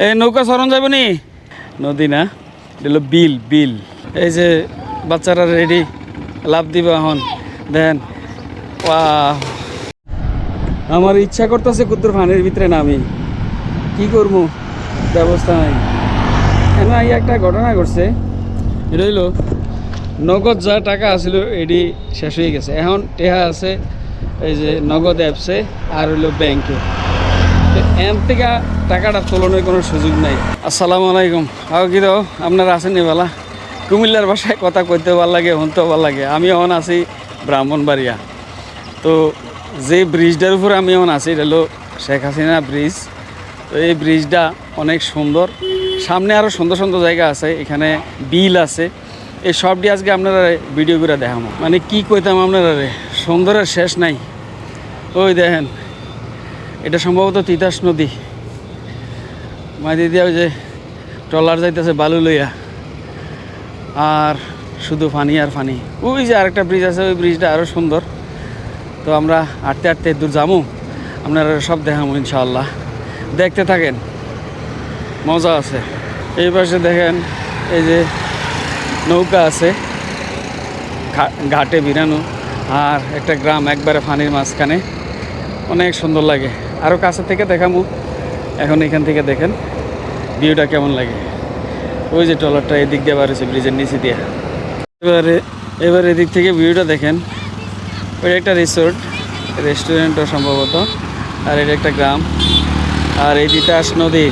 এই নৌকা সরণ যাবে নি? নদী না হলো বিল বিল। এই যে বাচ্চারা রেডি লাভ দিবে এখন। দেন। আমার ইচ্ছা করতেছে কুদ্দুর ফানের ভিতরে নামি। কি করব? ব্যবস্থা নাই। কেন এই একটা ঘটনা ঘটছে? হইল, নগদ যা টাকা আছিল, এটি শেষ হয়ে গেছে। এখন টেহা আছে, এই যে নগদ অ্যাপসে, আর হইল ব্যাংকে এম থেকে টাকাটা তোলনের কোনো সুযোগ নাই। আসসালামু আলাইকুম। আও কি দাও? আপনারা আছেন বেলা? কুমিল্লার ভাষায় কথা কইতে ভালো লাগে হনতে ভালো লাগে। আমি এখন আছি ব্রাহ্মণবাড়িয়া। তো যে ব্রিজটার উপর আমি এখন আছি, এটা হলো শেখ হাসিনা ব্রিজ। তো এই ব্রিজটা অনেক সুন্দর। সামনে আরও সুন্দর সুন্দর জায়গা আছে, এখানে বিল আছে। এই সবটি আজকে আপনারা ভিডিও করে দেখাবো মানে কি কইতাম আপনারা রে? সুন্দরের শেষ নাই। ওই দেখেন এটা সম্ভবত তিতাস নদী। মাঝে দিয়া ওই যে ট্রলার যাইতেছে বালু লইয়া। আর শুধু ফানি আর ফানি। ওই যে আরেকটা ব্রিজ আছে, ওই ব্রিজটা আরও সুন্দর। তো আমরা আটতে হাঁটতে দূর যাব আপনারা সব দেখাবো ইনশাআল্লাহ। দেখতে থাকেন। মজা আছে। এই পাশে দেখেন, এই যে নৌকা আছে। ঘাটে বিরানো। আর একটা গ্রাম একবারে ফানির মাঝখানে। অনেক সুন্দর লাগে। আরও কাছে থেকে দেখামু। এখন এখান থেকে দেখেন, ভিউটা কেমন লাগে। ওই যে ট্রলারটা এদিক দিয়ে হয়েছে ব্রিজের নিচে দিয়ে। এবারে, এবার এদিক থেকে ভিউটা দেখেন। ওই একটা রিসোর্ট রেস্টুরেন্টও সম্ভবত। আর এটা একটা গ্রাম। আর এই তিতাস নদী।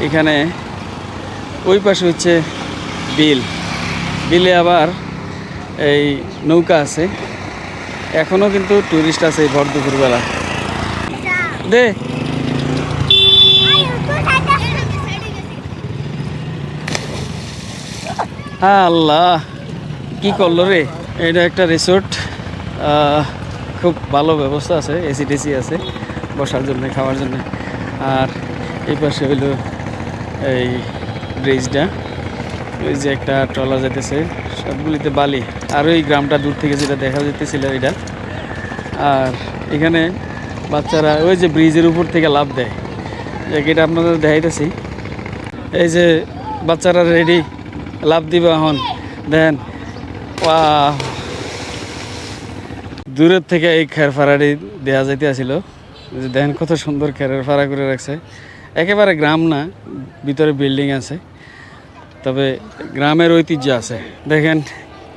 এখানে ওই পাশে হচ্ছে বিল। বিলে আবার এই নৌকা আছে। এখনও কিন্তু টুরিস্ট আছে এই ভর দুপুরবেলা। দে। হ্যাঁ আল্লাহ, কি করল রে? এটা একটা রিসোর্ট খুব ভালো ব্যবস্থা আছে এসি টেসি আছে, বসার জন্য, খাওয়ার জন্য। আর এই পাশে হইল এই ব্রিজটা। ওই যে একটা ট্রলার যেতেছে সবগুলিতে বালি। আর ওই গ্রামটা দূর থেকে যেটা দেখা যেতেছিল এটা আর এখানে বাচ্চারা ওই যে ব্রিজের উপর থেকে লাভ দেয়। এটা আপনাদের দেখাইতেছি। এই যে বাচ্চারা রেডি লাভ দিবে এখন। দেন। দূরের থেকে এই খের ফাড়াটি দেওয়া যাইতে আসিল যে দেখেন কত সুন্দর খেরের ফাড়া করে রাখছে। একেবারে গ্রাম না, ভিতরে বিল্ডিং আছে। তবে গ্রামের ঐতিহ্য আছে। দেখেন,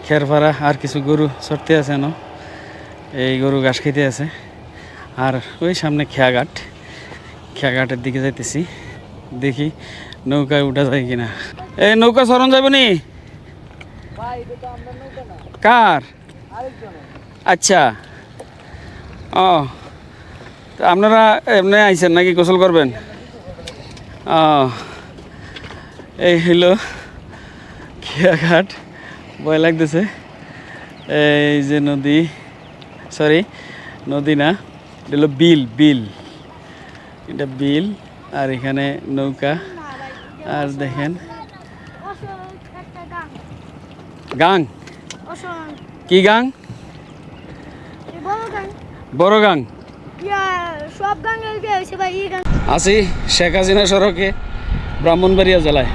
খের ফাড়া, আর কিছু গরু চড়তে আছে না এই গরু ঘাস খেতে আছে। আর ওই সামনে খেয়াঘাট। খেয়াঘাটের দিকে যাইতেছি। দেখি নৌকায় উঠা যায় কিনা। এই নৌকা সরণ যাবে নি? কার? আচ্ছা। ও তো আপনারা এমনি আইছেন নাকি গোসল করবেন? ও এই হইল খেয়াঘাট। ভয় লাগতেছে। এই যে নদী। সরি নদী না, এটা হলো বিল বিল। এটা বিল, আর এখানে নৌকা। আর দেখেন। গাং। কি গাং? বড় গাং। আছি শেখ হাসিনা সড়কে, ব্রাহ্মণবাড়িয়া জেলায়।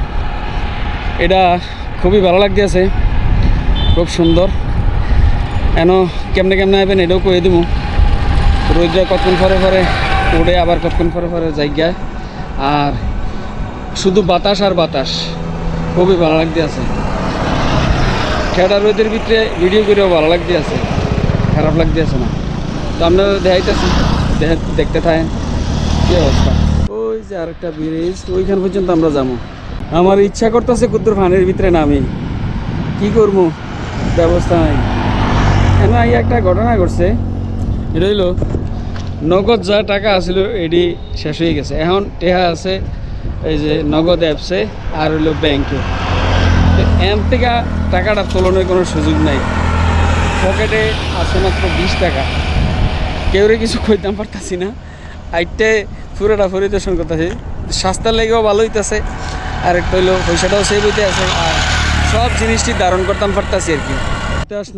এটা খুবই ভালো লাগতেছে। খুব সুন্দর। এন কেমনে কেমনে আইবেন এটাও কয়ে দিব রোদরা কতক্ষণ পরে পরে উড়ে আবার কতক্ষণ পরে পরে জায়গায় আর শুধু বাতাস আর বাতাস, খুবই ভালো লাগতে আছে। খেটা রোদের ভিতরে ভিডিও করেও ভালো লাগতে আছে, খারাপ লাগতে আছে না। তো আপনারা দেখাইতেছি, দেখে- দেখতে থাকেন, কি অবস্থা। ওই যে আরেকটা ব্রিজ ওইখান পর্যন্ত আমরা যাব। আমার ইচ্ছা করতেছে কুদ্দুর ফানের ভিতরে নামি। কি করব? ব্যবস্থা নাই। কেন একটা ঘটনা ঘটছে। এটা হইল, নগদ যা টাকা আছিল, এটি শেষ হয়ে গেছে। এখন টেহা আছে, এই যে নগদ অ্যাপসে, আর হইল ব্যাংকে। এম থেকে টাকাটা তোলনের কোনো সুযোগ নাই। পকেটে আছে মাত্র বিশ টাকা। কেউরে কিছু কইতাম পারতাছি না। আইটে পুরোটা পরিদর্শন করতেছি। সস্তার লেগেও ভালো হইতেছে, আর একটা হইল পয়সাটাও সেভ হইতে আছে, আর সব জিনিসটি ধারণ করতাম পারতাছি আর কি।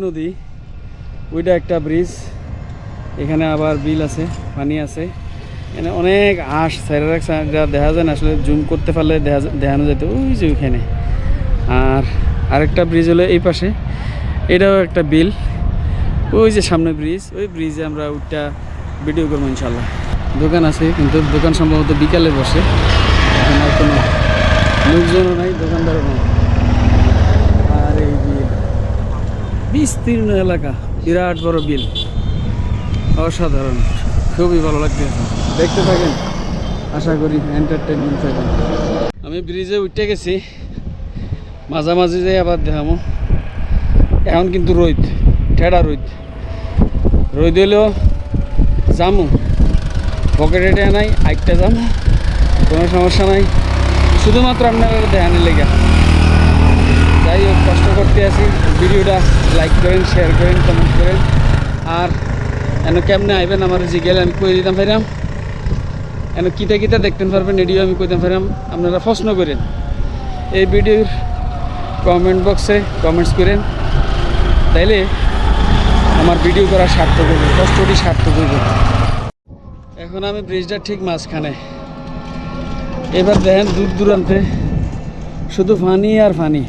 নদী ওইটা একটা ব্রিজ এখানে আবার বিল আছে, পানি আছে। এখানে অনেক হাঁস সাইডে রাখছে যা দেখা যায় না, আসলে জুম করতে পারলে দেখানো যেত, ওই যে ওইখানে। আর আরেকটা ব্রিজ হলো এই পাশে, এটাও একটা বিল। ওই যে সামনে ব্রিজ ওই ব্রিজে আমরা ওইটা ভিডিও করব ইনশাল্লাহ দোকান আছে, কিন্তু দোকান সম্ভবত বিকালে বসে। এখন আর কোনো লোকজনও নাই, দোকানদারও নাই আর এই বিল বিস্তীর্ণ এলাকা। বিরাট বড় বিল। অসাধারণ। খুবই ভালো লাগছে দেখতে থাকেন। আশা করি এন্টারটেনমেন্ট থাকেন আমি ব্রিজে উঠে গেছি। মাঝামাঝি যাই আবার দেখামো। এখন কিন্তু রোদ। ঠেডা রোদ। রোদ হলেও যামু। পকেটে টেয়া নাই আইকটা যামু। কোনো সমস্যা নাই। শুধুমাত্র আপনারা দেখানোর লেগে। যাই হোক, কষ্ট করতে আছি। ভিডিওটা লাইক করেন শেয়ার করেন কমেন্ট করেন। আর এন কেমনে আইবেন আমার জিগেল আমি কই দিতাম ফেরাম এন কিতা কিতা দেখতেন পারবেন, এডিও আমি কইতাম ফেরাম আপনারা প্রশ্ন করেন। এই ভিডিওর কমেন্ট বক্সে কমেন্টস করেন। তাইলে আমার ভিডিও করা সার্থক হবে কষ্টটি সার্থক হবে এখন আমি ব্রিজটা ঠিক মাঝখানে। এবার দেখেন দূর দূরান্তে শুধু ফানি আর ফানি।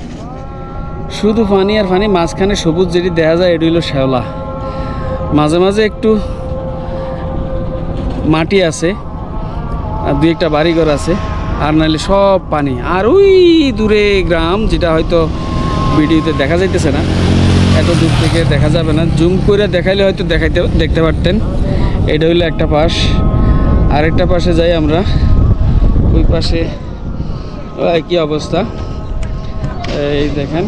শুধু পানি আর ফানি মাঝখানে সবুজ যেটি দেখা যায়, এটি হলো শ্যাওলা। মাঝে মাঝে একটু মাটি আছে, আর দুই একটা বাড়িঘর আছে, আর নাহলে সব পানি। আর ওই দূরে গ্রাম, যেটা হয়তো ভিডিওতে দেখা যাইতেছে না, এত দূর থেকে দেখা যাবে না। জুম করে দেখাইলে হয়তো দেখাইতে, দেখতে পারতেন। এটা হইল একটা পাশ। আরেকটা পাশে যাই আমরা। ওই পাশে কি অবস্থা? এই দেখেন।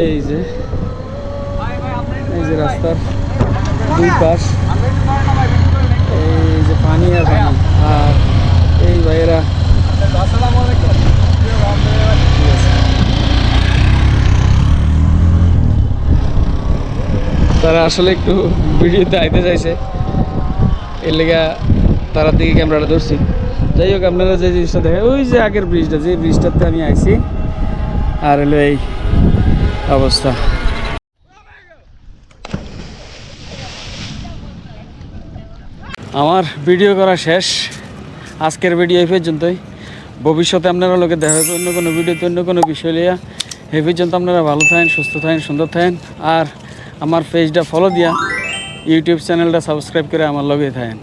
এই যে এই যে রাস্তার দুই পাশ এই যে পানি আর পানি। আর এই ভাইয়েরা, তারা আসলে একটু ভিডিওতে আইতে চাইছে। এর লেগা তারা দিকে ক্যামেরাটা ধরছি। যাই হোক, আপনারা যে জিনিসটা দেখেন, ওই যে আগের ব্রিজটা যে ব্রিজটাতে আমি আইছি, আর হলো এই অবস্থা। আমার ভিডিও করা শেষ। আজকের ভিডিও এই পর্যন্তই। ভবিষ্যতে আপনারা লোকে দেখা অন্য কোনো ভিডিওতে, অন্য কোনো বিষয় লিয়া এই পর্যন্ত আপনারা ভালো থাকেন, সুস্থ থাকেন, সুন্দর থাকেন। আর আমার পেজটা ফলো দিয়া ইউটিউব চ্যানেলটা সাবস্ক্রাইব করে আমার লগে থাকেন।